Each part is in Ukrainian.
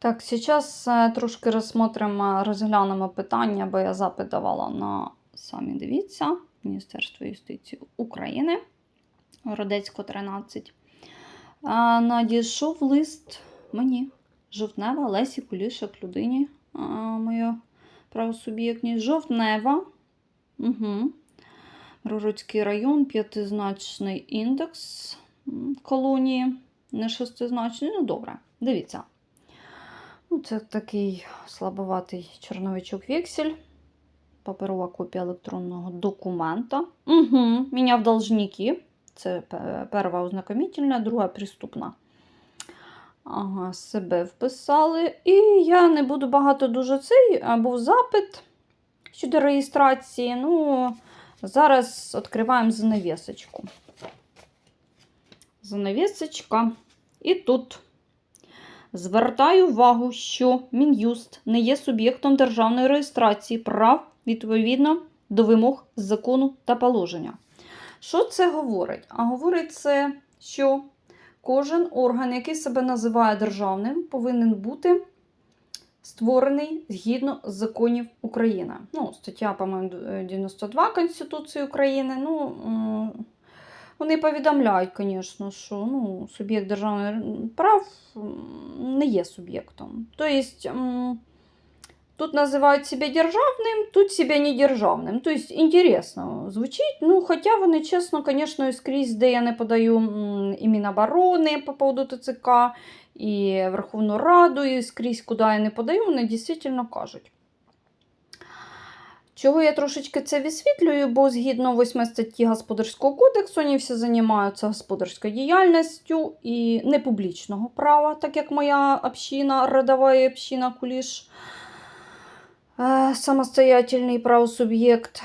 Так, сейчас е, трошки розсмотримо, розглянемо питання, бо я запит давала на самі дивіться, Міністерство юстиції України, Городецько 13. А, надійшов лист мені, Жовтнева, Лесі Кулішек, людині, а, моя правосуб'єктність. Жовтнева. Угу. Рородський район, п'ятизначний індекс колонії, не шестизначний. Ну, добре, дивіться. Ну, це такий слабоватий чорновичок вексель. Паперова копія електронного документа. Угу. Міняв должники. Це пе- перша ознакомітельна, друга приступна. Ага, себе вписали. І я не буду багато дуже цей, був запит щодо реєстрації. Ну, зараз відкриваємо занавісочку. Занавісочка. І тут. Звертаю увагу, що Мін'юст не є суб'єктом державної реєстрації прав відповідно до вимог закону та положення. Що це говорить? А говорить це, що кожен орган, який себе називає державним, повинен бути створений згідно з законів України. Ну, стаття, по-моєму, 92 Конституції України. Ну, вони повідомляють, звісно, що ну, суб'єкт державних прав не є суб'єктом. Тобто, тут називають себе державним, тут себе не державним. Тобто, інтересно звучить. Ну, хоча вони, чесно, звісно, скрізь, де я не подаю і Міноборони по поводу ТЦК, і Верховну Раду, і скрізь, куди я не подаю, вони дійсно кажуть. Чого я трошечки це висвітлюю, бо згідно 8 статті Господарського кодексу вони всі займаються господарською діяльністю і не публічного права, так як моя община, родова община Куліш, е, самостоятельний правосуб'єкт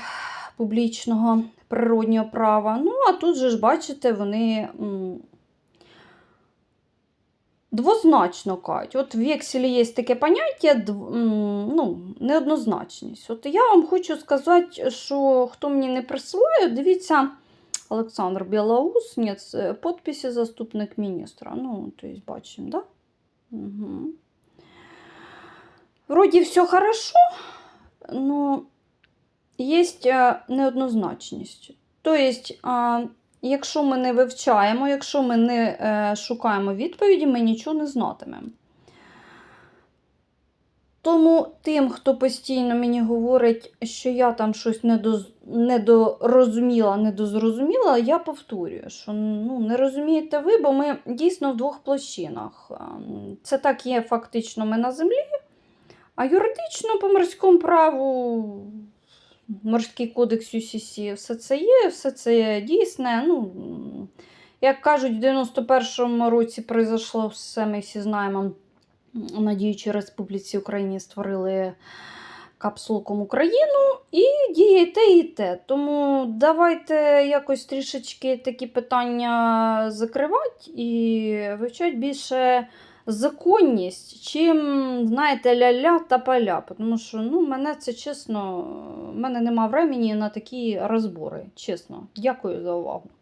публічного природнього права. Ну, а тут же ж, бачите, вони двозначно кажуть. От в векселі є таке поняття, ну, неоднозначність. От я вам хочу сказати, що хто мені не присилає, дивіться, Олександр Білоус, ні, це підписи заступник міністра. Ну, то есть бачимо, да? Угу. Вроді все хорошо, но є неоднозначність. Тобто, якщо ми не вивчаємо, якщо ми не е, шукаємо відповіді, ми нічого не знатимемо. Тому тим, хто постійно мені говорить, що я там щось недоз... недорозуміла, недозрозуміла, я повторюю, що ну, не розумієте ви, бо ми дійсно в двох площинах. Ем, Це так є фактично ми на землі, а юридично по морському праву, морський кодекс UCC, все це є, все це є дійсне. Ну, як кажуть, в 91-му році пройшло все, ми всі знаємо. На діючій Республіці Україні створили капсулком Україну і діє те, і те. Тому давайте якось трішечки такі питання закривати і вивчати більше законність, чим, знаєте, ля-ля та паля. Тому що ну, мене це чесно, в мене нема времени на такі розбори. Чесно. Дякую за увагу.